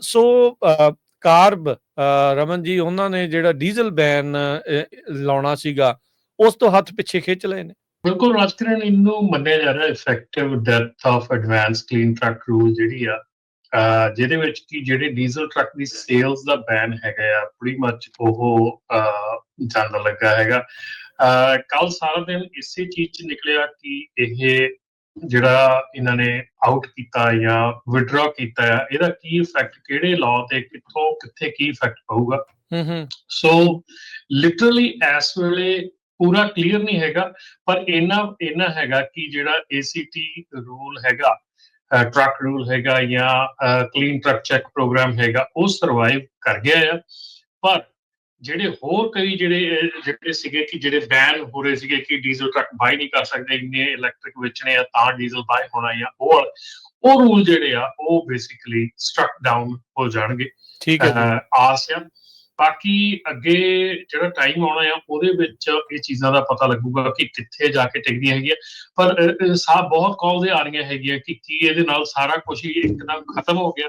ਸੋ carb Raman ji ਉਹਨਾਂ ਨੇ ਜਿਹੜਾ ਡੀਜ਼ਲ ਬੈਨ ਲਾਉਣਾ ਸੀਗਾ ਉਸ ਤੋਂ ਹੱਥ ਪਿੱਛੇ ਖਿੱਚ ਲਏ ਨੇ। ਬਿਲਕੁਲ ਰਾਜਕਰਨ ਇਹਨੂੰ ਮੰਨਿਆ ਜਾ ਰਿਹਾ effective depth of advance clean truck rule ਜਿਹੜੀ ਆ ਜਿਹਦੇ ਵਿੱਚ ਕਿ ਜਿਹੜੇ ਡੀਜ਼ਲ ਟਰੱਕ ਦੀ ਸੇਲਸ ਦਾ ਬੈਨ ਹੈਗਾ ਆ ਪ੍ਰੀ ਮੱਚ ਉਹ ਅਹ, ਲੱਗਾ ਹੈਗਾ। ਕੱਲ ਸਾਰਾ ਦਿਨ ਇਸੇ ਚੀਜ਼ ਚ ਨਿਕਲਿਆ ਕਿ ਇਹ ਜਿਹੜਾ ਇਹਨਾਂ ਨੇ ਆਊਟ ਕੀਤਾ ਜਾਂ ਵਿਡਰਾ ਕੀਤਾ ਇਹਦਾ ਕੀ ਇਫੈਕਟ ਕਿਹੜੇ ਲਾਅ ਤੇ ਕਿੱਥੋਂ ਕਿੱਥੇ ਕੀ ਇਫੈਕਟ ਪਊਗਾ? ਹੂੰ ਹੂੰ। ਸੋ ਲਿਟਰਲੀ ਇਸ ਵੇਲੇ ਪੂਰਾ ਕਲੀਅਰ ਨਹੀਂ ਹੈਗਾ ਪਰ ਇਹਨਾਂ ਇਹਨਾਂ ਹੈਗਾ ਕਿ ਜਿਹੜਾ ACT ਰੂਲ ਹੈਗਾ ਟਰੱਕ ਰੂਲ ਹੈਗਾ ਜਾਂ ਕਲੀਨ ਟਰੱਕ ਚੈੱਕ ਪ੍ਰੋਗਰਾਮ ਹੈਗਾ ਉਹ ਸਰਵਾਈਵ ਕਰ ਗਿਆ ਆ। ਪਰ ਜਿਹੜੇ ਹੋਰ ਕਈ ਜਿਹੜੇ ਜਿਹੜੇ ਸੀਗੇ ਕਿ ਜਿਹੜੇ ਬੈਨ ਹੋ ਰਹੇ ਸੀਗੇ ਕਿ ਡੀਜ਼ਲ ਟਰੱਕ ਬਾਈ ਨਹੀਂ ਕਰ ਸਕਦੇ ਇੰਨੇ ਇਲੈਕਟ੍ਰਿਕ ਵੇਚਣੇ ਆ ਤਾਂ ਡੀਜ਼ਲ ਬਾਈ ਹੋਣਾ ਜਾਂ ਉਹ ਉਹ ਰੂਲ ਜਿਹੜੇ ਆ ਉਹ ਬੇਸਿਕਲੀ ਸਟਰਕ ਡਾਊਨ ਹੋ ਜਾਣਗੇ। ਠੀਕ ਹੈ ਆਸ ਆ। ਬਾਕੀ ਅੱਗੇ ਜਿਹੜਾ ਟਾਈਮ ਆਉਣਾ ਆ ਉਹਦੇ ਵਿੱਚ ਇਹ ਚੀਜ਼ਾਂ ਦਾ ਪਤਾ ਲੱਗੂਗਾ ਕਿ ਕਿੱਥੇ ਜਾ ਕੇ ਟਿਕਦੀਆਂ ਹੈਗੀਆਂ। ਪਰ ਅਹ, ਅਹ, ਸਾ ਬਹੁਤ ਕਾਲਸ ਆ ਰਹੀਆਂ ਹੈਗੀਆਂ ਕਿ ਕੀ ਇਹਦੇ ਨਾਲ ਸਾਰਾ ਕੁਝ ਹੀ ਇੱਕਦਮ ਖਤਮ ਹੋ ਗਿਆ।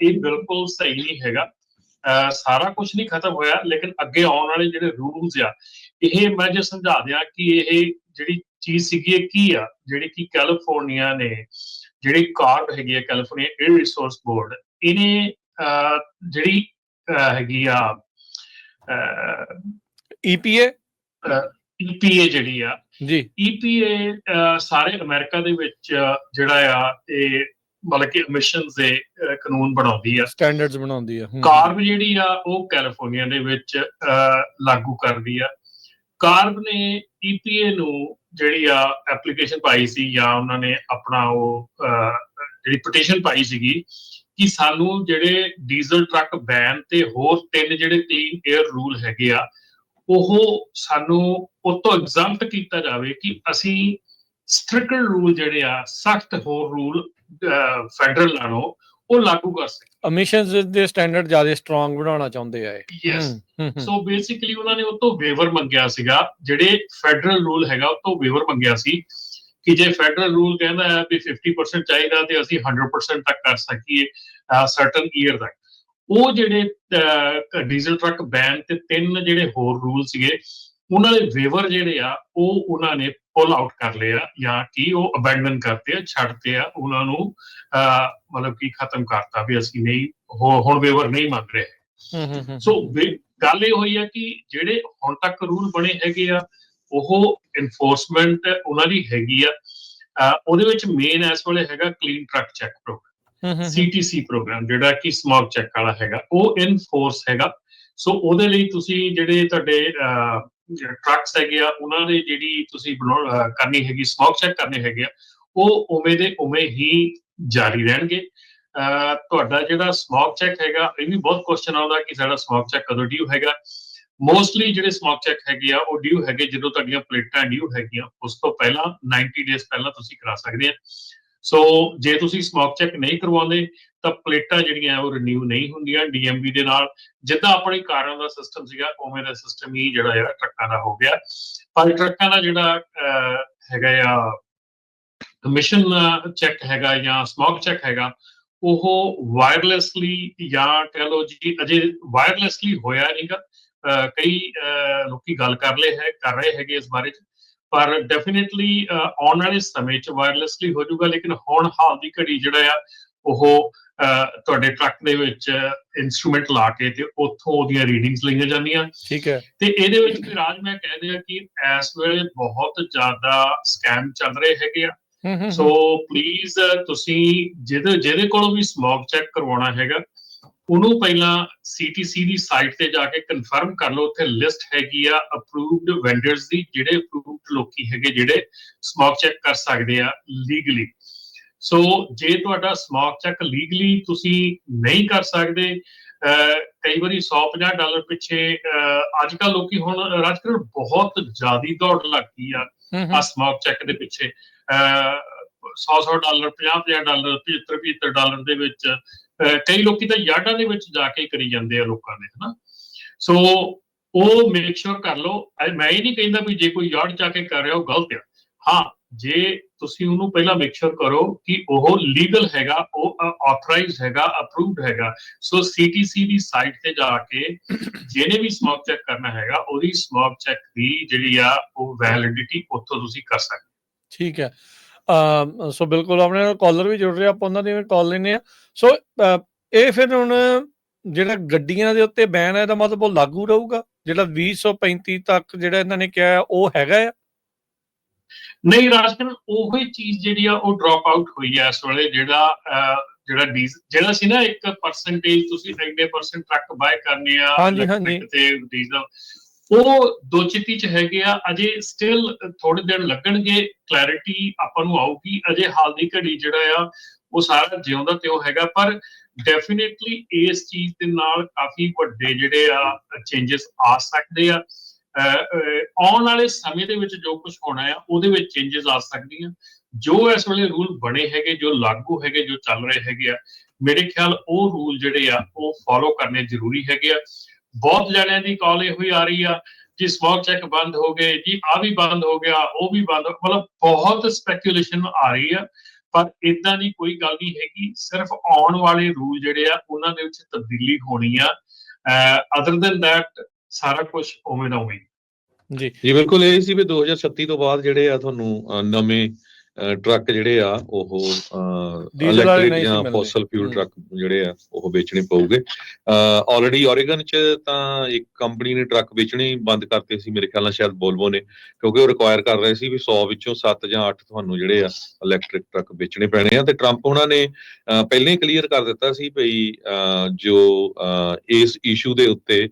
ਇਹ ਬਿਲਕੁਲ ਸਹੀ ਨਹੀਂ ਹੈਗਾ। ਸਾਰਾ ਕੁਝ ਨਹੀਂ ਖਤਮ ਹੋਇਆ ਲੇਕਿਨ ਅੱਗੇ ਆਉਣ ਵਾਲੇ ਜਿਹੜੇ ਰੂਲਸ ਆ ਇਹ ਮੈਂ ਜੇ ਸਮਝਾ ਦਿਆਂ ਕਿ ਇਹ ਜਿਹੜੀ ਚੀਜ਼ ਸੀਗੀ ਇਹ ਕੀ ਆ? ਜਿਹੜੀ ਕਿ ਕੈਲੀਫੋਰਨੀਆ ਨੇ ਜਿਹੜੀ ਕਾਰਡ ਹੈਗੀ ਹੈ ਕੈਲੀਫੋਰਨੀਆ 에ਅਰ ਰਿਸੋਰਸ ਬੋਰਡ ਇਹਨੇ ਜਿਹੜੀ ਹੈਗੀ ਆ EPA ਈਪੀਏ ਜਿਹੜੀ ਆ ਜੀ। ਈਪੀਏ ਸਾਰੇ ਅਮਰੀਕਾ ਦੇ ਵਿੱਚ ਜਿਹੜਾ ਆ ਇਹ ਮਤਲਬ ਕਿ ਐਮਿਸ਼ਨਸ ਦੇ ਕਾਨੂੰਨ ਬਣਾਉਂਦੀ ਆ। ਸਟੈਂਡਰਡਸ ਬਣਾਉਂਦੀ ਆ ਕਾਰਬ ਜਿਹੜੀ ਆ ਉਹ ਕੈਲੀਫੋਰਨੀਆ ਦੇ ਵਿੱਚ ਲਾਗੂ ਕਰਦੀ ਆ। ਕਾਰਬ ਨੇ ਈਪੀਏ ਨੂੰ ਜਿਹੜੀ ਆ ਐਪਲੀਕੇਸ਼ਨ ਪਾਈ ਸੀ ਜਾਂ ਉਹਨਾਂ ਨੇ ਆਪਣਾ ਉਹ ਜਿਹੜੀ ਪਟੀਸ਼ਨ ਪਾਈ ਸੀਗੀ ਕਿ ਸਾਨੂੰ ਜਿਹੜੇ ਡੀਜ਼ਲ ਟਰੱਕ ਬੈਨ ਤੇ ਹੋਰ ਤਿੰਨ ਜਿਹੜੇ ਕਲੀਨ 에ਅਰ ਰੂਲ ਹੈਗੇ ਆ ਉਹ ਸਾਨੂੰ ਉਹ ਤੋਂ ਐਗਜ਼ੈਂਪਟ ਕੀਤਾ ਜਾਵੇ ਕਿ ਅਸੀਂ ਸਟ੍ਰਿਕਟ ਰੂਲ ਜਿਹੜੇ ਆ ਸਖਤ ਹੋਰ ਰੂਲ ਫੈਡਰਲ ਨਾਲੋਂ ਉਹ ਲਾਗੂ ਕਰ ਸਕੀਏ emissions ਦੇ ਸਟੈਂਡਰਡ ਜ਼ਿਆਦਾ ਸਟਰੋਂਗ ਬਣਾਉਣਾ ਚਾਹੁੰਦੇ ਆ ਇਹ। ਯੈਸ। ਸੋ ਬੇਸਿਕਲੀ ਉਹਨਾਂ ਨੇ ਉਹ ਤੋਂ ਵੇਵਰ ਮੰਗਿਆ ਸੀਗਾ ਜਿਹੜੇ ਫੈਡਰਲ ਰੂਲ ਹੈਗਾ ਉਹ ਤੋਂ ਵੇਵਰ ਮੰਗਿਆ ਸੀ ਕਿ ਜੇ ਫੈਡਰਲ ਰੂਲ ਕਹਿੰਦਾ ਹੈ ਵੀ 50% ਚਾਹੀਦਾ ਤੇ ਅਸੀਂ 100% ਤੱਕ ਕਰ ਸਕੀਏ ਸਰਟਨ ਈਅਰ ਤੱਕ। ਉਹ ਜਿਹੜੇ ਡੀਜ਼ਲ ਟਰੱਕ ਬੈਨ ਤੇ ਤਿੰਨ ਜਿਹੜੇ ਹੋਰ ਰੂਲ ਸੀਗੇ ਉਹਨਾਂ ਦੇ ਵੇਵਰ ਜਿਹੜੇ ਆ ਉਹ ਉਹਨਾਂ ਨੇ ਪੁੱਲ ਆਊਟ ਕਰ ਲਿਆ ਜਾਂ ਕਿ ਉਹ ਅਬੈਂਡਨ ਕਰਤੇ ਆ ਛੱਡਤੇ ਆ ਉਹਨਾਂ ਨੂੰ ਮਤਲਬ ਕਿ ਖਤਮ ਕਰਤਾ ਵੀ ਅਸੀਂ ਨਹੀਂ ਹੋ- ਹੁਣ ਵੇਵਰ ਨਹੀਂ ਮੰਗ ਰਹੇ ਹੂੰ, ਹੂੰ, ਹੂੰ। ਸੋ ਗੱਲ ਇਹ ਹੋਈ ਆ ਕਿ ਜਿਹੜੇ ਹੁਣ ਤੱਕ ਰੂਲ ਬਣੇ ਹੈਗੇ ਆ ਉਹ ਇਨਫੋਰਸਮੈਂਟ ਉਹਨਾਂ ਦੀ ਹੈਗੀ ਆ ਉਹਦੇ ਵਿੱਚ ਮੇਨ ਇਸ ਵੇਲੇ ਹੈਗਾ ਕਲੀਨ ਟਰੱਕ ਚੈੱਕ ਪ੍ਰੋਗਰਾਮ ਹੂੰ, ਹੂੰ, ਹੂੰ। ਸੀਟੀਸੀ ਪ੍ਰੋਗਰਾਮ ਜਿਹੜਾ ਕਿ ਸਮੋਕ ਚੈੱਕ ਵਾਲਾ ਹੈਗਾ ਉਹ ਇਨਫੋਰਸ ਹੈਗਾ ਸੋ ਉਹਦੇ ਲਈ ਤੁਸੀਂ ਜਿਹੜੇ ਤੁਹਾਡੇ ਟਰੱਕਸ ਹੈਗੇ ਆ, ਉਹਨਾਂ ਦੇ ਜਿਹੜੀ ਤੁਸੀਂ ਬਣਾਉ- ਕਰਨੀ ਹੈਗੀ ਸਮੋਕ ਚੈੱਕ ਕਰਨੇ ਹੈਗੇ ਆ, ਉਹ ਉਵੇਂ ਦੇ ਉਵੇਂ ਹੀ ਜਾਰੀ ਰਹਿਣਗੇ। ਅਹ ਤੁਹਾਡਾ ਜਿਹੜਾ ਸਮੋਕ ਚੈੱਕ ਹੈਗਾ, ਇਹ ਵੀ ਬਹੁਤ ਕੁਐਸਚਨ ਆਉਂਦਾ ਕਿ ਸਾਡਾ ਸਮੋਕ ਚੈੱਕ ਕਦੋਂ ਡਿਊ ਹੈਗਾ। ਮੋਸਟਲੀ ਜਿਹੜੇ ਸਮੋਕ ਚੈੱਕ ਹੈਗੇ ਆ, ਉਹ ਡਿਊ ਹੈਗੇ ਜਦੋਂ ਤੁਹਾਡੀਆਂ ਪਲੇਟਾਂ ਡਿਊ ਹੈਗੀਆਂ, ਉਸ ਤੋਂ ਪਹਿਲਾਂ 90 ਡੇਜ਼ ਪਹਿਲਾਂ ਤੁਸੀਂ ਕਰਾ ਸਕਦੇ ਆ। ਸੋ ਜੇ ਤੁਸੀਂ ਸਮੋਕ ਚੈੱਕ ਨਹੀਂ ਕਰਵਾਉਂਦੇ ਤਾਂ ਪਲੇਟਾਂ ਜਿਹੜੀਆਂ ਉਹ ਰਿਨਿਊ ਨਹੀਂ ਹੁੰਦੀਆਂ ਡੀਐਮਵੀ ਦੇ ਨਾਲ। ਜਿੱਦਾਂ ਆਪਣੇ ਕਾਰਾਂ ਦਾ ਸਿਸਟਮ ਸੀਗਾ ਉਵੇਂ ਦਾ ਸਿਸਟਮ ਹੀ ਜਿਹੜਾ ਆ ਟਰੱਕਾਂ ਦਾ ਹੋ ਗਿਆ। ਪਰ ਟਰੱਕਾਂ ਦਾ ਜਿਹੜਾ ਅਹ, ਹੈਗਾ ਆ ਮਿਸ਼ਨ ਚੈੱਕ ਹੈਗਾ ਜਾਂ ਸਮੋਕ ਚੈੱਕ ਹੈਗਾ ਉਹ ਵਾਇਰਲੈਸਲੀ ਜਾਂ ਕਹ ਲਓ ਜੀ ਅਜੇ ਵਾਇਰਲੈਸਲੀ ਹੋਇਆ ਨਹੀਂਗਾ ਅਹ ਕਈ ਅਹ ਲੋਕੀ ਗੱਲ ਕਰ ਲਏ ਹੈ ਕਰ ਰਹੇ ਹੈਗੇ ਇਸ ਬਾਰੇ ਚ। ਪਰ ਡੈਫੀਨਿਟਲੀ ਆਉਣ ਵਾਲੇ ਸਮੇਂ ਚ ਵਾਇਰਲੈਸਲੀ ਹੋ ਜਾਊਗਾ ਲੇਕਿਨ ਹੁਣ ਹਾਲ ਦੀ ਘੜੀ ਜਿਹੜਾ ਆ ਉਹ ਤੁਹਾਡੇ ਟਰੱਕ ਦੇ ਵਿੱਚ ਇਨਸਟਰੂਮੈਂਟ ਲਾ ਕੇ ਤੇ ਉੱਥੋਂ ਉਹਦੀਆਂ ਰੀਡਿੰਗਸ ਲਈਆਂ ਜਾਂਦੀਆਂ। ਠੀਕ ਹੈ। ਤੇ ਇਹਦੇ ਵਿੱਚ ਵੀ ਰਾਜ ਮੈਂ ਕਹਿ ਦਿਆਂ ਕਿ ਇਸ ਵੇਲੇ ਬਹੁਤ ਜ਼ਿਆਦਾ ਸਕੈਮ ਚੱਲ ਰਹੇ ਹੈਗੇ ਆ। ਸੋ ਪਲੀਜ਼ ਤੁਸੀਂ ਜਿਹਦੇ ਜਿਹਦੇ ਕੋਲੋਂ ਵੀ ਸਮੋਕ ਚੈੱਕ ਕਰਵਾਉਣਾ ਹੈਗਾ ਉਹਨੂੰ ਪਹਿਲਾਂ ਸੀਟੀਸੀ ਦੀ ਸਾਈਟ ਤੇ ਜਾ ਕੇ ਕਨਫਰਮ ਕਰ ਲਓ। ਉੱਥੇ ਲਿਸਟ ਹੈਗੀ ਆ ਅਪਰੂਵਡ ਵੈਂਡਰਸ ਦੀ ਜਿਹੜੇ ਲੋਕੀ ਹੈਗੇ ਜਿਹੜੇ ਸਮੋਕ ਚੈੱਕ ਕਰ ਸਕਦੇ ਆ ਲੀਗਲੀ ਸੋ ਜੇ ਤੁਹਾਡਾ ਸਮੋਕ ਚੈੱਕ ਲੀਗਲੀ ਤੁਸੀਂ ਨਹੀਂ ਕਰ ਸਕਦੇ ਕਈ ਵਾਰੀ 150 ਡਾਲਰ ਪਿੱਛੇ ਅੱਜ ਕੱਲ ਲੋਕੀ ਹੁਣ ਰਾਜਕਰਨ ਬਹੁਤ ਜ਼ਿਆਦੀ ਦੌੜ ਲੱਗ ਗਈ ਆ ਆ। ਸਮੋਕ ਚੈੱਕ ਦੇ ਪਿੱਛੇ। 100-100 ਡਾਲਰ 50-50 ਡਾਲਰ 75-75 ਡਾਲਰ ਦੇ ਵਿੱਚ ਕਈ ਲੋਕੀ ਤਾਂ ਯਾਰਡਾਂ ਦੇ ਵਿੱਚ ਜਾ ਕੇ ਕਰੀ ਜਾਂਦੇ ਆ ਲੋਕਾਂ ਦੇ ਹਨਾ। ਸੋ ਉਹ ਮੇਕ ਸ਼ੋਰ ਕਰ ਲਓ। ਮੈਂ ਇਹ ਨਹੀਂ ਕਹਿੰਦਾ ਵੀ ਜੇ ਕੋਈ ਯਾਰਡ ਜਾ ਕੇ ਕਰ ਰਿਹਾ ਉਹ ਗਲਤ ਆ। ਹਾਂ, ਜੇ ਤੁਸੀਂ ਉਹਨੂੰ ਪਹਿਲਾਂ ਮੇਕ ਸ਼ੋਰ ਕਰੋ ਕਿ ਉਹ ਲੀਗਲ ਹੈਗਾ, ਉਹ ਆਥੋਰਾਈਜ਼ਡ ਹੈਗਾ ਅਪਰੂਵਡ ਹੈਗਾ। ਸੋ ਸੀਟੀਸੀ ਦੀ ਸਾਈਟ ਤੇ ਜਾ ਕੇ ਜਿਹਨੇ ਵੀ ਸਮੋਕ ਚੈੱਕ ਕਰਨਾ ਹੈਗਾ, ਉਹਦੀ ਸਮੋਕ ਚੈੱਕ ਦੀ ਜਿਹੜੀ ਆ, ਉਹ ਵੈਲਿਡਿਟੀ ਉੱਥੋਂ ਤੁਸੀਂ ਕਰ ਸਕਦੇ ਠੀਕ ਹੈ। ਸੋ ਬਿਲਕੁਲ ਆਪਣੇ ਨਾਲ ਕਾਲਰ ਵੀ ਜੁੜ ਰਿਹਾ, ਆਪਾਂ ਉਹਨਾਂ ਦੀ ਕਾਲ ਲੈਨੇ ਆ ਸੋ ਇਹ ਫਿਰ ਹੁਣ ਜਿਹੜਾ ਗੱਡੀਆਂ ਦੇ ਉੱਤੇ ਬੈਨ ਹੈ, ਇਹਦਾ ਮਤਲਬ ਉਹ ਲਾਗੂ ਰਹੂਗਾ? ਜਿਹੜਾ 2035 ਤੱਕ ਜਿਹੜਾ ਇਹਨਾਂ ਨੇ ਕਿਹਾ ਉਹ ਹੈਗਾ ਆ ਨਹੀਂ ਰਾਜਕਰਨ ਉਹ ਚੀਜ਼ ਜਿਹੜੀ ਆ ਉਹ ਡ੍ਰੌਪ ਆਊਟ ਹੋਈ ਹੈ ਇਸ ਵੇਲੇ ਜਿਹੜਾ ਜਿਹੜਾ ਜਿਹੜਾ ਸੀ ਨਾ ਇੱਕ ਪਰਸੈਂਟੇਜ ਤੁਸੀਂ ਇੰਨੇ ਪਰਸੈਂਟ ਟਰੱਕ ਬਾਏ ਕਰਨੇ ਆ ਹਾਂਜੀ। ਤੇ ਡੀਜ਼ਲ ਉਹ ਦੋ ਚਿੱਤੀ ਚ ਹੈਗੇ ਆ ਅਜੇ ਸਟਿਲ ਥੋੜੇ ਦਿਨ ਲੱਗਣਗੇ ਕਲੈਰਿਟੀ ਆਪਾਂ ਨੂੰ ਆਊਗੀ ਅਜੇ ਹਾਲ ਦੀ ਘੜੀ ਜਿਹੜਾ ਆ ਉਹ ਸਾਰਾ ਜਿਉਂਦਾ ਤੇ ਉਹ ਹੈਗਾ ਪਰ ਡੈਫੀਨਿਟਲੀ ਇਸ ਚੀਜ਼ ਦੇ ਨਾਲ ਕਾਫੀ ਵੱਡੇ ਜਿਹੜੇ ਆ ਚੇਂਜਸ ਆ ਸਕਦੇ ਆ। ਆਉਣ ਵਾਲੇ ਸਮੇਂ ਦੇ ਵਿੱਚ ਜੋ ਕੁਝ ਹੋਣਾ ਆ, ਉਹਦੇ ਵਿੱਚ ਚੇਂਜਸ ਆ ਸਕਦੀਆਂ। ਜੋ ਇਸ ਵੇਲੇ ਰੂਲ ਬਣੇ ਹੈਗੇ, ਜੋ ਲਾਗੂ ਹੈਗੇ, ਜੋ ਚੱਲ ਰਹੇ ਹੈਗੇ ਆ, ਮੇਰੇ ਖਿਆਲ ਉਹ ਰੂਲ ਜਿਹੜੇ ਆ, ਉਹ ਫੋਲੋ ਕਰਨੇ ਜ਼ਰੂਰੀ ਹੈਗੇ ਆ। ਬਹੁਤ ਜਣਿਆਂ ਦੀ ਕਾਲ ਇਹੋ ਹੀ ਆ ਰਹੀ ਆ, ਜੀ ਸਮੋਕ ਚੈੱਕ ਬੰਦ ਹੋ ਗਏ, ਜੀ ਆ ਵੀ ਬੰਦ ਹੋ ਗਿਆ, ਉਹ ਵੀ ਬੰਦ ਮਤਲਬ ਬਹੁਤ ਸਪੈਕੂਲੇਸ਼ਨ ਆ ਰਹੀ ਆ। ਪਰ ਇਦਾਂ ਦੀ ਕੋਈ ਗੱਲ ਨਹੀਂ ਹੈਗੀ। ਸਿਰਫ ਆਉਣ ਵਾਲੇ ਰੂਲ ਜਿਹੜੇ ਆ ਉਹਨਾਂ ਦੇ ਵਿੱਚ ਤਬਦੀਲੀ ਹੋਣੀ ਆ। ਅਦਰ ਦੈਨ ਥੈਟ ਸਾਰਾ ਕੁਝ ਉਵੇਂ ਦਾ ਉਵੇਂ। ਜੀ। ਜੀ ਬਿਲਕੁਲ ਇਹ ਸੀ ਵੀ 2036 ਤੋਂ ਬਾਅਦ ਜਿਹੜੇ ਆ ਤੁਹਾਨੂੰ ਨਵੇਂ ਟਰੱਕ ਜਿਹੜੇ ਆ ਉਹ ਇਲੈਕਟ੍ਰਿਕ ਜਾਂ। Fossil fuel. ਟਰੱਕ ਜਿਹੜੇ ਆ ਉਹ ਵੇਚਣੇ ਪਊਗੇ ਆਲਰੇਡੀ ਓਰੇਗਨ ਚ ਤਾਂ ਇੱਕ ਕੰਪਨੀ ਨੇ ਟਰੱਕ ਵੇਚਣੇ ਬੰਦ ਕਰਤੇ ਸੀ ਮੇਰੇ ਖਿਆਲ ਨਾਲ ਸ਼ਾਇਦ ਬੋਲਵੋ ਨੇ ਕਿਉਂਕਿ ਉਹ ਰਿਕੁਆਇਰ ਕਰ ਰਹੇ ਸੀ ਵੀ 100 ਵਿੱਚੋਂ 7 ਜਾਂ 8 ਤੁਹਾਨੂੰ ਜਿਹੜੇ ਆ ਇਲੈਕਟ੍ਰਿਕ ਟਰੱਕ ਵੇਚਣੇ ਪੈਣੇ ਆ ਤੇ ਟਰੰਪ ਉਹਨਾਂ ਨੇ ਪਹਿਲਾਂ ਹੀ ਕਲੀਅਰ ਕਰ ਦਿੱਤਾ ਸੀ ਭਈ ਜੋ ਇਸ ਇਸ਼ੂ ਦੇ ਉੱਤੇ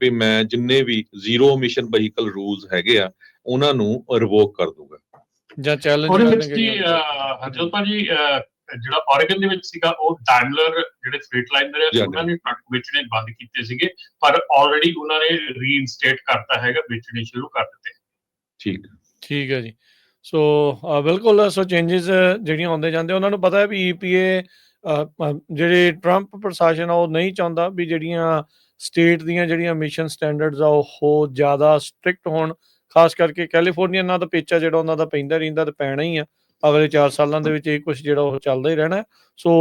ਵੀ ਮੈਂ ਜਿੰਨੇ ਵੀ ਜ਼ੀਰੋ ਐਮਿਸ਼ਨ ਵਹੀਕਲ ਰੂਲਸ ਹੈਗੇ ਆ ਉਹਨਾਂ ਨੂੰ ਰਿਵੋਕ ਕਰ ਦੂੰਗਾ ਜਾਂ ਚੈਲੰਜ ਉਹਦੇ ਵਿੱਚ ਜੀ ਹਰਜੋਤ ਭਾਜੀ ਜਿਹੜਾ ਓਰੇਗਨ ਦੇ ਵਿੱਚ ਸੀਗਾ ਉਹ ਡਾਇਮਲਰ ਜਿਹੜੇ ਫਰੀਟ ਲਾਈਨਰ ਹੈ ਉਹਨਾਂ ਨੇ ਟਰੱਕ ਵੇਚਣੇ ਬੰਦ ਕੀਤੇ ਸੀਗੇ ਪਰ ਆਲਰੇਡੀ ਉਹਨਾਂ ਨੇ ਰੀਇਨਸਟੇਟ ਕਰਤਾ ਹੈਗਾ ਵੇਚਣੇ ਸ਼ੁਰੂ ਕਰ ਦਿੱਤੇ। ਠੀਕ। ਠੀਕ ਹੈ ਜੀ। ਸੋ ਬਿਲਕੁਲ ਸੋ ਚੇਂਜਸ ਜਿਹੜੀਆਂ ਆਉਂਦੇ ਜਾਂਦੇ ਉਹਨਾਂ ਨੂੰ ਪਤਾ ਹੈ ਵੀ ਈਪੀਏ ਜਿਹੜੇ ਟਰੰਪ ਪ੍ਰਸ਼ਾਸਨ ਆ ਉਹ ਨਹੀਂ ਚਾਹੁੰਦਾ ਵੀ ਜਿਹੜੀਆਂ ਸਟੇਟ ਦੀਆਂ ਜਿਹੜੀਆਂ ਮਿਸ਼ਨ ਸਟੈਂਡਰਡਸ ਆ ਉਹ ਜ਼ਿਆਦਾ ਸਟ੍ਰਿਕਟ ਹੋਣ। ਖਾਸ ਕਰਕੇ ਕੈਲੀਫੋਰਨੀਆ ਨਾਲ ਤਾਂ ਪੇਚਾ ਜਿਹੜਾ ਉਹਨਾਂ ਦਾ ਪੈਂਦਾ ਰਹਿੰਦਾ ਤੇ ਪੈਣਾ ਹੀ ਆ। ਅਗਲੇ 4 ਸਾਲਾਂ ਦੇ ਵਿੱਚ ਇਹ ਕੁਝ ਜਿਹੜਾ ਉਹ ਚੱਲਦਾ ਹੀ ਰਹਿਣਾ। ਸੋ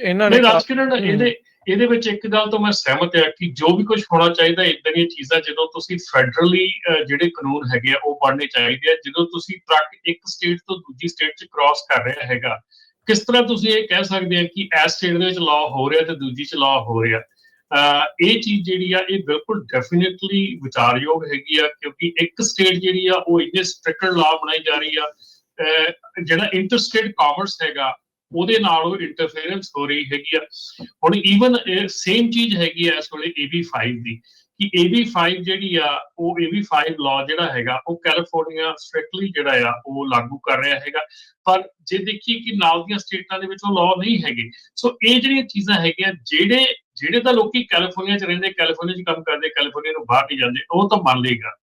ਇਹਨਾਂ ਨੇ ਰਾਜਕਿਰਨ ਇਹਦੇ ਇਹਦੇ ਵਿੱਚ ਇੱਕ ਗੱਲ ਤੋਂ ਮੈਂ ਸਹਿਮਤ ਹਾਂ ਕਿ ਜੋ ਵੀ ਕੁਝ ਹੋਣਾ ਚਾਹੀਦਾ ਇਦਾਂ ਦੀਆਂ ਚੀਜ਼ਾਂ ਜਦੋਂ ਤੁਸੀਂ ਫੈਡਰਲੀ ਜਿਹੜੇ ਕਾਨੂੰਨ ਹੈਗੇ ਆ ਉਹ ਬਣਨੇ ਚਾਹੀਦੇ ਆ। ਜਦੋਂ ਤੁਸੀਂ ਟਰੱਕ ਇੱਕ ਸਟੇਟ ਤੋਂ ਦੂਜੀ ਸਟੇਟ 'ਚ ਕ੍ਰਾਸ ਕਰ ਰਿਹਾ ਹੈਗਾ ਕਿਸ ਤਰ੍ਹਾਂ ਤੁਸੀਂ ਇਹ ਕਹਿ ਸਕਦੇ ਆ ਕਿ ਇਸ ਸਟੇਟ ਦੇ ਵਿੱਚ ਲਾਅ ਹੋ ਰਿਹਾ ਤੇ ਦੂਜੀ 'ਚ ਲਾਅ ਹੋ ਰਿਹਾ? ਇਹ ਚੀਜ਼ ਜਿਹੜੀ ਆ, ਇਹ ਬਿਲਕੁਲ ਡੈਫੀਨਿਟਲੀ ਵਿਚਾਰਯੋਗ ਹੈਗੀ ਆ, ਕਿਉਂਕਿ ਇੱਕ ਸਟੇਟ ਜਿਹੜੀ ਆ, ਉਹ ਇੰਨੇ ਸਟ੍ਰਿਕਟ ਲਾਅ ਬਣਾਈ ਜਾ ਰਹੀ ਆ, ਅਹ ਜਿਹੜਾ ਇੰਟਰਸਟੇਟ ਕਾਮਰਸ ਹੈਗਾ, ਉਹਦੇ ਨਾਲ ਉਹ ਇੰਟਰਫੇਰੈਂਸ ਹੋ ਰਹੀ ਹੈਗੀ ਆ। ਹੁਣ ਈਵਨ ਸੇਮ ਚੀਜ਼ ਹੈਗੀ ਆ ਇਸ ਵੇਲੇ AB5 ਦੀ, ਕਿ AB5 ਜਿਹੜੀ ਆ, ਉਹ AB5 ਲਾਅ ਜਿਹੜਾ ਹੈਗਾ, ਉਹ ਕੈਲੀਫੋਰਨੀਆ ਸਟ੍ਰਿਕਟਲੀ ਜਿਹੜਾ ਆ, ਉਹ ਲਾਗੂ ਕਰ ਰਿਹਾ ਹੈਗਾ। ਪਰ ਜੇ ਦੇਖੀਏ ਕਿ ਨਾਲ ਦੀਆਂ ਸਟੇਟਾਂ ਦੇ ਵਿੱਚ ਉਹ ਲਾਅ ਨਹੀਂ ਹੈਗੇ, ਸੋ ਇਹ ਜਿਹੜੀਆਂ ਚੀਜ਼ਾਂ ਹੈਗੀਆਂ, ਜਿਹੜੇ ਜਿਹੜੇ ਤਾਂ ਲੋਕੀ ਕੈਲੀਫੋਰਨੀਆ 'ਚ ਰਹਿੰਦੇ ਕੈਲੀਫੋਰਨੀਆ 'ਚ ਕੰਮ ਕਰਦੇ ਕੈਲੀਫੋਰਨੀਆ ਨੂੰ ਬਾਹਰ ਨਹੀਂ ਜਾਂਦੇ, ਉਹ ਤਾਂ ਮੰਨ ਲਏਗਾ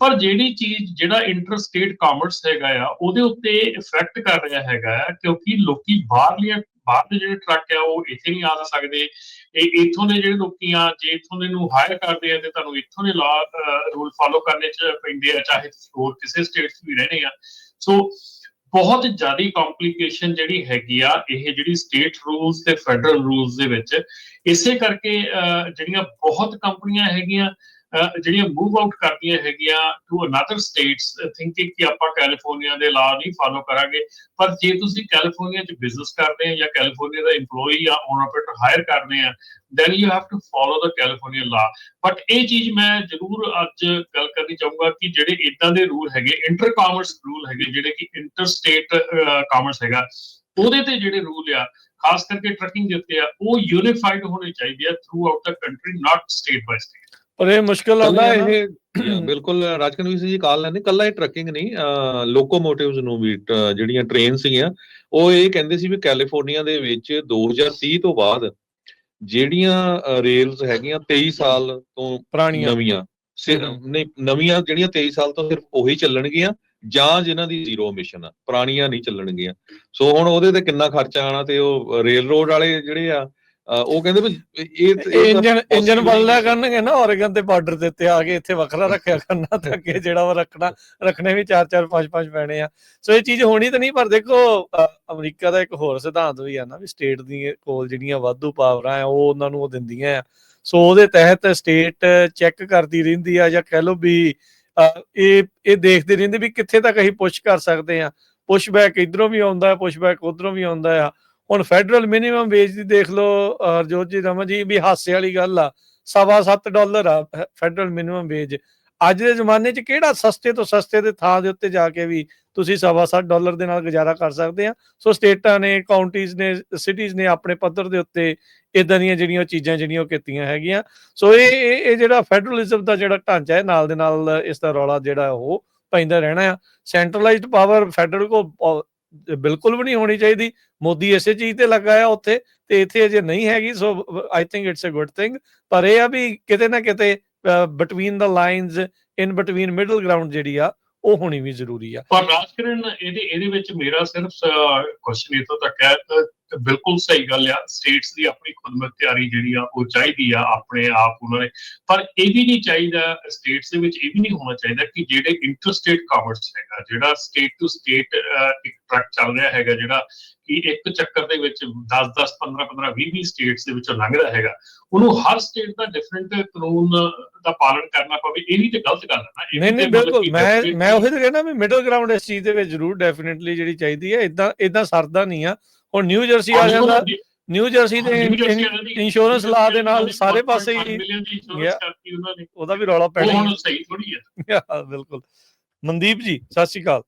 ਪਰ ਜਿਹੜੀ ਚੀਜ਼, ਜਿਹੜਾ ਇੰਟਰ ਸਟੇਟ ਕਾਮਰਸ ਹੈਗਾ ਆ, ਉਹਦੇ ਉੱਤੇ ਇਫੈਕਟ ਕਰ ਰਿਹਾ ਹੈਗਾ ਆ, ਕਿਉਂਕਿ ਲੋਕੀ ਬਾਹਰਲੀਆਂ, ਬਾਹਰ ਦੇ ਜਿਹੜੇ ਟਰੱਕ ਆ, ਉਹ ਇੱਥੇ ਨਹੀਂ ਆ ਸਕਦੇ। ਇਹ ਇੱਥੋਂ ਦੇ ਜਿਹੜੇ ਲੋਕੀ ਆ, ਜੇ ਇੱਥੋਂ ਦੇ ਨੂੰ ਹਾਇਰ ਕਰਦੇ ਆ, ਤੇ ਤੁਹਾਨੂੰ ਇੱਥੋਂ ਦੇ ਲਾ ਰੂਲ ਫਾਲੋ ਕਰਨੇ ਚ ਪੈਂਦੇ ਆ, ਚਾਹੇ ਤੁਸੀਂ ਹੋਰ ਕਿਸੇ ਸਟੇਟ 'ਚ ਵੀ ਰਹਿੰਦੇ ਆ। ਸੋ ਬਹੁਤ ਜ਼ਿਆਦਾ ਕੰਪਲਿਕੇਸ਼ਨ ਜਿਹੜੀ ਹੈਗੀ ਆ ਇਹ ਜਿਹੜੀ ਸਟੇਟ ਰੂਲਸ ਤੇ ਫੈਡਰਲ ਰੂਲਸ ਦੇ ਵਿੱਚ ਇਸੇ ਕਰਕੇ ਅਹ, ਜਿਹੜੀਆਂ ਬਹੁਤ ਕੰਪਨੀਆਂ ਹੈਗੀਆਂ ਜਿਹੜੀਆਂ ਮੂਵ ਆਊਟ ਕਰਦੀਆਂ ਹੈਗੀਆਂ ਟੂ ਅਨਦਰ ਸਟੇਟਸ ਥਿੰਕਿੰਗ ਕਿ ਆਪਾਂ ਕੈਲੀਫੋਰਨੀਆ ਦੇ ਲਾ ਨਹੀਂ ਫਾਲੋ ਕਰਾਂਗੇ, ਪਰ ਜੇ ਤੁਸੀਂ ਕੈਲੀਫੋਰਨੀਆ 'ਚ ਬਿਜ਼ਨਸ ਕਰਦੇ ਆ ਜਾਂ ਕੈਲੀਫੋਰਨੀਆ ਦਾ EMPLOYEE ਜਾਂ ਓਨਰ ਆਪਰੇਟਰ ਹਾਇਰ ਕਰਦੇ ਆ then you have to follow the California law but ਇਹ ਚੀਜ਼ ਮੈਂ ਜ਼ਰੂਰ ਅੱਜ ਗੱਲ ਕਰਨੀ ਚਾਹੂੰਗਾ ਕਿ ਜਿਹੜੇ ਇਦਾਂ ਦੇ ਰੂਲ ਹੈਗੇ ਇੰਟਰ ਕਾਮਰਸ ਰੂਲ ਹੈਗੇ, ਜਿਹੜੇ ਕਿ ਇੰਟਰ ਸਟੇਟ ਕਾਮਰਸ ਹੈਗਾ, ਉਹਦੇ ਤੇ ਜਿਹੜੇ ਰੂਲ ਆ, ਖਾਸ ਕਰਕੇ ਟਰੱਕਿੰਗ ਦੇ ਉੱਤੇ ਆ, ਉਹ ਯੂਨੀਫਾਈਡ ਹੋਣੇ ਚਾਹੀਦੇ ਆ throughout the country not state by state ਪਰ ਇਹ ਮੁਸ਼ਕਲ ਕੱਲਾ ਆਉਂਦੀ ਇਹ ਬਿਲਕੁਲ ਰਾਜਕਨਵੀਰ ਸਿੰਘ ਜੀ ਕਾਲ ਲੈਂਦੇ ਕੱਲਾ ਇਹ ਟਰੱਕਿੰਗ ਨਹੀਂ ਲੋਕੋਮੋਟਿਵਸ ਨੂੰ ਵੀ ਜਿਹੜੀਆਂ ਟ੍ਰੇਨ ਸੀਗੀਆਂ ਉਹ ਇਹ ਕਹਿੰਦੇ ਸੀ ਵੀ ਕੈਲੀਫੋਰਨੀਆ ਦੇ ਵਿੱਚ 2030 ਤੋਂ ਬਾਅਦ ਜਿਹੜੀਆਂ ਰੇਲਸ ਹੈਗੀਆਂ 23 ਸਾਲ ਤੋਂ ਪੁਰਾਣੀਆਂ। ਨਵੀਆਂ। ਨਹੀਂ ਨਵੀਆਂ ਜਿਹੜੀਆਂ 23 ਸਾਲ ਤੋਂ ਸਿਰਫ ਉਹੀ ਚੱਲਣਗੀਆਂ ਜਾਂ ਜਿਨ੍ਹਾਂ ਦੀ ਜ਼ੀਰੋ ਐਮਿਸ਼ਨ ਆ ਪੁਰਾਣੀਆਂ ਨਹੀਂ ਚੱਲਣਗੀਆਂ। ਸੋ ਹੁਣ ਉਹਦੇ ਤੇ ਕਿੰਨਾ ਖਰਚਾ ਆਣਾ ਤੇ ਉਹ ਰੇਲ ਰੋਡ ਵਾਲੇ ਜਿਹੜੇ ਆ ਉਹ ਕਹਿੰਦੇ ਵੀ ਇਹ ਇੰਜਨ ਇੰਜਨ ਬਦਲਿਆ ਕਰਨਗੇ ਨਾ ਔਰੇਗਨ ਤੇ ਬਾਰਡਰ ਦੇ ਉੱਤੇ ਆ ਕੇ ਇੱਥੇ ਵੱਖਰਾ ਰੱਖਿਆ ਕਰਨਾ ਤੇ ਅੱਗੇ ਜਿਹੜਾ ਵਾ ਰੱਖਣਾ, ਰੱਖਣੇ ਵੀ 4-4 5-5 ਪੈਣੇ ਆ। ਸੋ ਇਹ ਚੀਜ਼ ਹੋਣੀ ਤਾਂ ਨਹੀਂ, ਪਰ ਦੇਖੋ ਅਮਰੀਕਾ ਦਾ ਇੱਕ ਹੋਰ ਸਿਧਾਂਤ ਵੀ ਆ ਨਾ ਵੀ ਸਟੇਟ ਦੀ ਕੋਲ ਜਿਹੜੀਆਂ ਵਾਧੂ ਪਾਵਰਾਂ ਆ, ਉਹ ਉਹਨਾਂ ਨੂੰ ਉਹ ਦਿੰਦੀਆਂ ਆ। ਸੋ ਉਹਦੇ ਤਹਿਤ ਸਟੇਟ ਚੈੱਕ ਕਰਦੀ ਰਹਿੰਦੀ ਆ ਜਾਂ ਕਹਿ ਲਓ ਵੀ ਇਹ ਇਹ ਦੇਖਦੇ ਰਹਿੰਦੇ ਵੀ ਕਿੱਥੇ ਤੱਕ ਅਸੀਂ ਪੁਸ਼ ਕਰ ਸਕਦੇ ਆ। ਪੁਸ਼ ਬੈਕ ਇਧਰੋਂ ਵੀ ਆਉਂਦਾ ਹੈ ਪੁਸ਼ ਬੈਕ ਉਧਰੋਂ ਵੀ ਆਉਂਦਾ ਆ। ਹੁਣ ਫੈਡਰਲ ਮਿਨੀਮਮ ਵੇਜ ਦੀ ਦੇਖ ਲਓ ਹਰਜੋਤ ਜੀ, ਰਮਨ ਜੀ, ਵੀ ਹਾਸੇ ਵਾਲੀ ਗੱਲ ਆ। ਸਵਾ ਸੱਤ ਡਾਲਰ ਆ ਫੈਡਰਲ ਮਿਨੀਮਮ ਵੇਜ ਅੱਜ ਦੇ ਜ਼ਮਾਨੇ 'ਚ ਕਿਹੜਾ ਸਸਤੇ ਤੋਂ ਸਸਤੇ ਦੇ ਥਾਂ ਦੇ ਉੱਤੇ ਜਾ ਕੇ ਵੀ ਤੁਸੀਂ ਸਵਾ ਸੱਤ ਡਾਲਰ ਦੇ ਨਾਲ ਗੁਜ਼ਾਰਾ ਕਰ ਸਕਦੇ ਆ? ਸੋ ਸਟੇਟਾਂ ਨੇ ਕਾਉਂਟੀਆਂ ਨੇ ਸਿਟੀਜ਼ ਨੇ ਆਪਣੇ ਪੱਧਰ ਦੇ ਉੱਤੇ ਇਦਾਂ ਦੀਆਂ ਜਿਹੜੀਆਂ ਚੀਜ਼ਾਂ ਜਿਹੜੀਆਂ ਉਹ ਕੀਤੀਆਂ ਹੈਗੀਆਂ। ਸੋ ਇਹ ਇਹ ਜਿਹੜਾ ਫੈਡਰਲਿਜ਼ਮ ਦਾ ਜਿਹੜਾ ਢਾਂਚਾ ਹੈ, ਨਾਲ ਦੇ ਨਾਲ ਇਸ ਦਾ ਰੌਲਾ ਜਿਹੜਾ ਉਹ ਪੈਂਦਾ ਰਹਿਣਾ ਆ। ਸੈਂਟਰਲਾਈਜ਼ਡ ਪਾਵਰ ਫੈਡਰਲ ਕੋ ਬਿਲਕੁਲ ਵੀ ਨਹੀਂ ਹੋਣੀ ਚਾਹੀਦੀ। ਮੋਦੀ ਇਸੇ ਚੀਜ਼ ਤੇ ਲੱਗਾ ਉੱਥੇ ਤੇ ਇੱਥੇ ਅਜੇ ਨਹੀਂ ਹੈਗੀ so I think it's a good thing ਪਰ ਇਹ ਆ ਵੀ ਕਿਤੇ ਨਾ ਕਿਤੇ between the lines in between middle ground ਜਿਹੜੀ ਆ, ਉਹ ਹੋਣੀ ਵੀ ਜ਼ਰੂਰੀ ਆ। ਪਰ ਰਾਜਕਰਨ ਇਹਦੇ ਇਹਦੇ ਵਿੱਚ ਮੇਰਾ ਸਿਰਫ ਕੁਐਸਚਨ ਇਹ ਤੋਂ ਤੱਕ ਹੈ ਬਿਲਕੁਲ ਸਹੀ ਗੱਲ ਆ ਸਟੇਟਸ ਦੀ ਆਪਣੀ ਖੁਦਮੁਖਤਿਆਰੀ ਜਿਹੜੀ ਆ ਉਹ ਚਾਹੀਦੀ ਆ ਆਪਣੇ ਆਪ ਉਹਨਾਂ ਨੇ। ਪਰ ਇਹ ਵੀ ਨਹੀਂ ਚਾਹੀਦਾ ਸਟੇਟਸ ਦੇ ਵਿੱਚ ਇਹ ਵੀ ਨਹੀਂ ਹੋਣਾ ਚਾਹੀਦਾ ਕਿ ਜਿਹੜੇ ਇੰਟਰਸਟੇਟ ਕਾਮਰਸ ਹੈਗਾ ਜਿਹੜਾ ਸਟੇਟ ਟੂ ਸਟੇਟ ਇੱਕ ਟਰੱਕ ਚੱਲ ਰਿਹਾ ਹੈਗਾ ਜਿਹੜਾ ਕਿ ਇੱਕ ਚੱਕਰ ਦੇ ਵਿੱਚ 10 10 15 15 20 20 ਸਟੇਟਸ ਦੇ ਵਿੱਚੋਂ ਲੰਘਦਾ ਹੈਗਾ ਉਹਨੂੰ ਹਰ ਸਟੇਟ ਦਾ ਡਿਫਰੈਂਟ ਕਾਨੂੰਨ ਦਾ ਪਾਲਣ ਕਰਨਾ ਪਵੇ ਇਹ ਵੀ ਤੇ ਗਲਤ ਗੱਲ ਹੈ ਨਾ। ਨਹੀਂ ਨਹੀਂ ਬਿਲਕੁਲ ਮੈਂ ਮੈਂ ਉਹੀ ਤਾਂ ਕਹਿੰਦਾ ਵੀ ਮਿਡਲ ਗਰਾਊਂਡ ਇਸ ਚੀਜ਼ ਦੇ ਵਿੱਚ ਜ਼ਰੂਰ ਡੈਫੀਨਿਟਲੀ ਜਿਹੜੀ ਚਾਹੀਦੀ ਹੈ ਇਦਾਂ ਇਦਾਂ ਸਰਦਾ ਨਹੀਂ ਆ। ਹੁਣ ਨਿਊ ਜਰਸੀ ਆ ਜਾਂਦਾ। ਨਿਊ ਜਰਸੀ ਦੇ ਇੰਸ਼ੋਰੈਂਸ ਲਾ ਦੇ ਨਾਲ ਸਾਰੇ ਪਾਸੇ ਹੀ ਉਹਦਾ ਵੀ ਰੌਲਾ ਪੈਣਾ ਹੁਣ ਸਹੀ ਥੋੜੀ ਹੈ ਬਿਲਕੁਲ। ਮਨਦੀਪ ਜੀ ਸਤਿ ਸ਼੍ਰੀ ਅਕਾਲ।